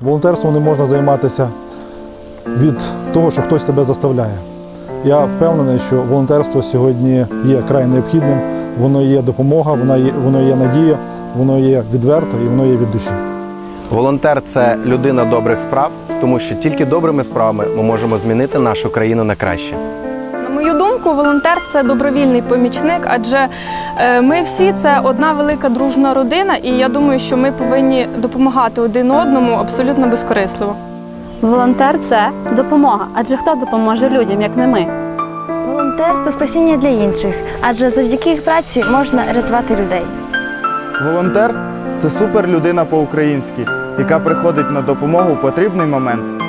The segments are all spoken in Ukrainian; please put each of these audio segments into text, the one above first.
Волонтерством не можна займатися від того, що хтось тебе заставляє. Я впевнений, що волонтерство сьогодні є край необхідним, воно є допомога, воно є, воно є надія, воно є відверто і воно є від душі. Волонтер це людина добрих справ, тому що тільки добрими справами ми можемо змінити нашу країну на краще. На мою думку, волонтер це добровільний помічник, адже е, ми всі це одна велика дружна родина, і я думаю, що ми повинні допомагати один одному абсолютно безкорисливо. Волонтер це допомога. Адже хто допоможе людям, як не ми? Волонтер це спасіння для інших, адже завдяки їх праці можна рятувати людей. Волонтер це суперлюдина по-українськи, яка приходить на допомогу в потрібний момент.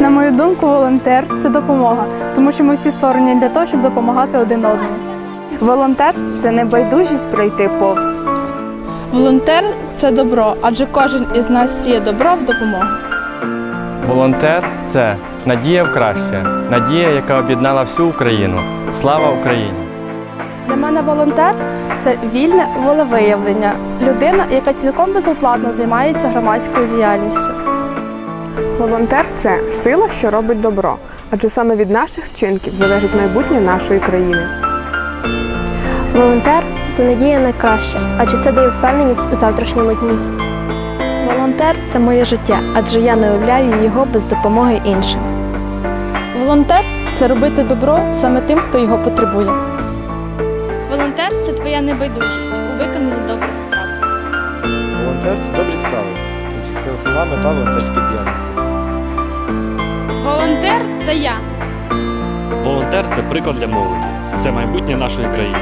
На мою думку, волонтер це допомога, тому що ми всі створені для того, щоб допомагати один одному. Волонтер це небайдужість пройти повз. Волонтер це добро, адже кожен із нас сіє добро в допомогу. Волонтер це надія в краще, надія, яка об'єднала всю Україну. Слава Україні! Для мене волонтер це вільне волевиявлення, людина, яка цілком безоплатно займається громадською діяльністю. Волонтер це сила, що робить добро, адже саме від наших вчинків залежить майбутнє нашої країни. Волонтер це надія на краще, адже це дає впевненість у завтрашньому дні. Волонтер це моє життя, адже я не уявляю його без допомоги іншим. Волонтер це робити добро саме тим, хто його потребує. Волонтер це твоя небайдужість у виконанні добрих справ. Волонтер це добрі справи. Це основна мета волонтерської діяльності. Волонтер це я. Волонтер це приклад для молоді. Це майбутнє нашої країни.